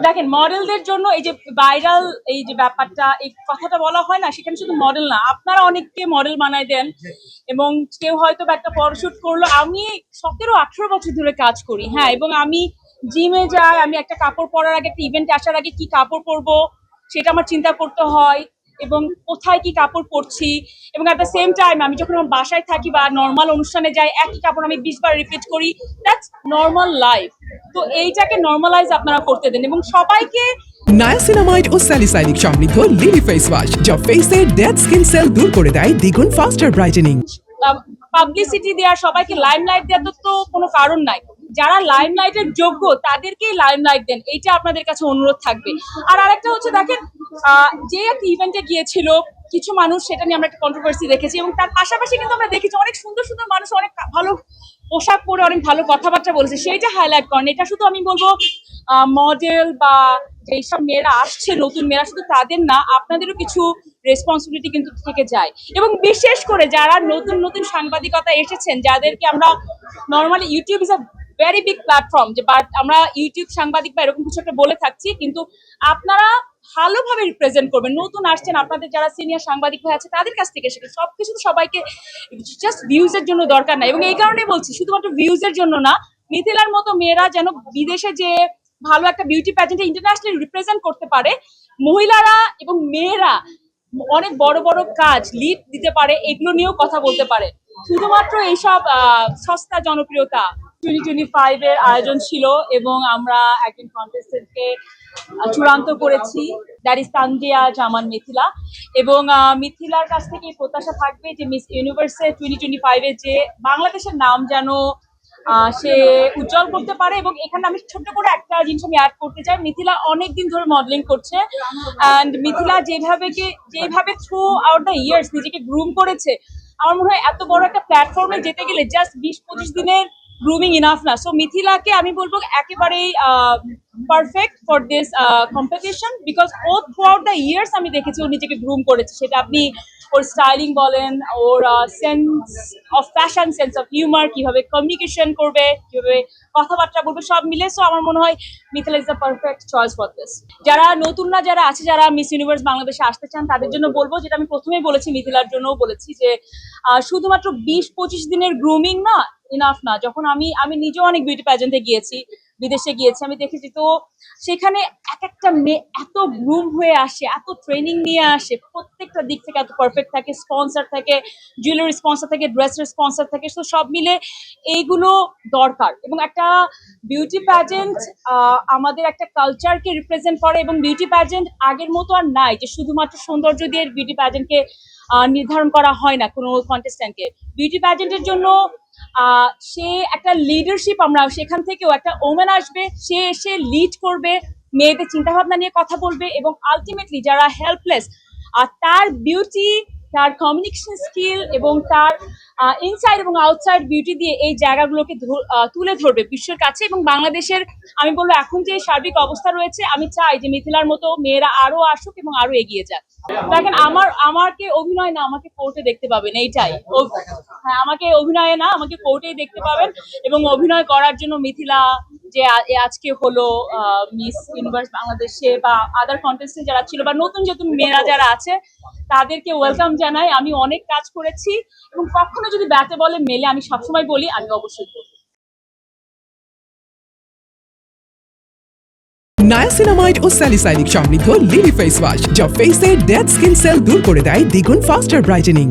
দেখেন মডেলদের জন্য এই যে ভাইরাল এই যে ব্যাপারটা এই কথাটা বলা হয় না সেখানে শুধু মডেল না আপনারা অনেককে মডেল বানায় দেন এবং কেউ হয়তো একটা ফটোশুট করল। আমি সতেরো আঠেরো বছর ধরে কাজ করি হ্যাঁ এবং আমি জিমে যাই আমি একটা কাপড় পরার আগে একটা ইভেন্টে আসার আগে কি কাপড় পরবো সেটা আমার চিন্তা করতে হয়। এবং কোথায় কি কাপড় পরছি এবং অ্যাট দ্য সেম টাইম আমি যখন আমার বাসায় থাকি বা নর্মাল অনুষ্ঠানে যাই একই কাপড় আমি বিশবার রিপিট করি দ্যাটস নর্মাল লাইফ তো এইটাকে নর্মালাইজ আপনারা করতে দেন এবং সবাইকে নায়াসিনামাইড ও স্যালিসাইনিক সমৃদ্ধ লিলি ফেস ওয়াশ যা ফেসের ডেড স্কিন সেল দূর করে দেয় দ্বিগুণ ফাস্টার ব্রাইটেনিং পাবলিসিটি দেওয়া সবাইকে লাইমলাইট দেওয়ার তো- তো কোনো কারণ নাই। যারা লাইমলাইটের যোগ্য, তাদেরকেই লাইমলাইট দেন। এইটা আপনাদের কাছে অনুরোধ থাকবে। আর আরেকটা হচ্ছে, দেখেন যে একটা ইভেন্টে গিয়েছিল, কিছু মানুষ সেটা নিয়ে আমরা একটা কন্ট্রোভার্সি দেখেছি এবং তার পাশাপাশি কিন্তু আমরা দেখেছি, অনেক সুন্দর সুন্দর মানুষ অনেক ভালো পোশাক পরে অনেক ভালো কথাবার্তা বলেছে। সেইটা হাইলাইট করেন। এটা শুধু আমি বলব মডেল বা যেসব মেয়েরা আসছে, নতুন মেয়েরা, শুধু তাদের না, আপনাদেরও কিছু রেসপন্সিবিলিটি কিন্তু থেকে যায়। এবং বিশেষ করে যারা নতুন নতুন সাংবাদিকতা এসেছেন, যাদেরকে আমরা normally YouTube a very big platform যে বাট আমরা ইউটিউব সাংবাদিক বা এরকম কিছু একটা বলে থাকছি, কিন্তু আপনারা ভালোভাবে রিপ্রেজেন্ট করবেন। নতুন আসছেন, আপনাদের যারা সিনিয়র সাংবাদিক হয়ে আছে, তাদের কাছ থেকে শেখে। সবকিছু তো সবাইকে জাস্ট ভিউজের জন্য দরকার নাই এবং এই কারণেই বলছি, শুধুমাত্র ভিউজের জন্য না, মিথিলার মতো মেয়েরা যেন বিদেশে যে ভালো একটা বিউটি প্যাজেন্টে ইন্টারন্যাশনাল রিপ্রেজেন্ট করতে পারে, মহিলারা এবং মেয়েরা অনেক বড় বড় কাজ লিড দিতে পারে, এগুলো নিয়েও কথা বলতে পারে। শুধুমাত্র এইসব সস্তা জনপ্রিয়তা টোয়েন্টি টোয়েন্টি ফাইভ এর আয়োজন ছিল এবং আমরা একজন কন্টেস্টেন্টকে চূড়ান্ত করেছি। That is Tanzia Zaman Mithila. এবং মিথিলার কাছ থেকে প্রত্যাশা থাকবে যে মিস ইউনিভার্সে টোয়েন্টি টোয়েন্টি ফাইভে যে বাংলাদেশের নাম যেন সে উজ্জ্বল করতে পারে এবং এখানে আমি ছোট্ট করে একটা জিনিস আমি অ্যাড করতে চাই। মিথিলা অনেক দিন ধরে মডেলিং করছে অ্যান্ড মিথিলা যেভাবে কি, যেভাবে থ্রু আউট দ্য ইয়ার্স নিজেকে গ্রুম করেছে, আমার মনে হয় এত বড় একটা প্ল্যাটফর্মে যেতে গেলে জাস্ট বিশ পঁচিশ দিনের গ্রুমিং ইনাফ না। সো মিথিলাকে আমি বলব একেবারেই perfect for this competition because O throughout the years আমি দেখেছি ও নিজেকে গ্রুম করেছে। সেটা আপনি ওর স্টাইলিং বলেন, ওর sense of fashion sense of humour কীভাবে কমিউনিকেশন করবে, কীভাবে কথাবার্তা বলবে, সব মিলে। সো আমার মনে হয় Mithila is the perfect choice for this যারা নতুন না, যারা আছে, যারা মিস ইউনিভার্স বাংলাদেশে আসতে চান, তাদের জন্য বলব, যেটা আমি প্রথমেই বলেছি, মিথিলার জন্যও বলেছি যে শুধুমাত্র বিশ পঁচিশ দিনের গ্রুমিং না ইনাফ না। যখন আমি আমি নিজেও অনেক বিউটি প্যাজেন্টে গিয়েছি, বিদেশে গিয়েছি, আমি দেখেছি তো সেখানে এক একটা মেয়ে এত গ্রুম হয়ে আসে, এত ট্রেনিং নিয়ে আসে, প্রত্যেকটা দিক থেকে এত পারফেক্ট থাকে স্পন্সর থাকে জুয়েলারি স্পন্সর থাকে ড্রেসের স্পন্সর থাকে তো সব মিলে এইগুলো দরকার। এবং একটা বিউটি প্যাজেন্ট আমাদের একটা কালচারকে রিপ্রেজেন্ট করে, এবং বিউটি প্যাজেন্ট আগের মতো আর নাই যে শুধুমাত্র সৌন্দর্য দিয়ে বিউটি প্যাজেন্টকে নির্ধারণ করা হয় না কোনো কন্টেস্ট্যান্টকে বিউটি প্যাজেন্টের জন্য সে একটা লিডারশিপ আমরা, সেখান থেকেও একটা ওমেন আসবে, সে এসে লিড করবে, মেয়েদের চিন্তা ভাবনা নিয়ে কথা বলবে এবং আলটিমেটলি যারা হেল্পলেস আর তার বিউটি তার কমিউনিকেশন স্কিল এবং তার ইনসাইড এবং আউটসাইড বিউটি দিয়ে এই জায়গাগুলোকে তুলে ধরবে বিশ্বের কাছে এবং বাংলাদেশের, আমি বলব এখন যে সার্বিক অবস্থা রয়েছে, আমি চাই যে মিথিলার মতো মেয়েরা আরও আসুক এবং আরও এগিয়ে যাক। দেখেন, আমার, আমাকে অভিনয় না, আমাকে কোর্টে দেখতে পাবেন, এইটাই। হ্যাঁ আমাকে অভিনয়ে না, আমাকে কোর্টেই দেখতে পাবেন এবং অভিনয় করার জন্য মিথিলা যে আজকে হলো মিস ইউনিভার্স বাংলাদেশে বা আদার কন্টেস্টে যারা ছিল বা নতুন নতুন মেয়েরা যারা আছে, তাদেরকে ওয়েলকাম জানাই। আমি অনেক কাজ করেছি এবং কখনো যদি ব্যাটে বলে মেলে, আমি সবসময় বলি, আমি অবশ্যই করব নায়াসিনামাইড ও স্যালিসাইনিক সমৃদ্ধ লিলি ফেস ওয়াশ যা ফেসের ডেড স্কিন সেল দূর করে দেয় দ্বিগুণ ফাস্টার ব্রাইটেনিং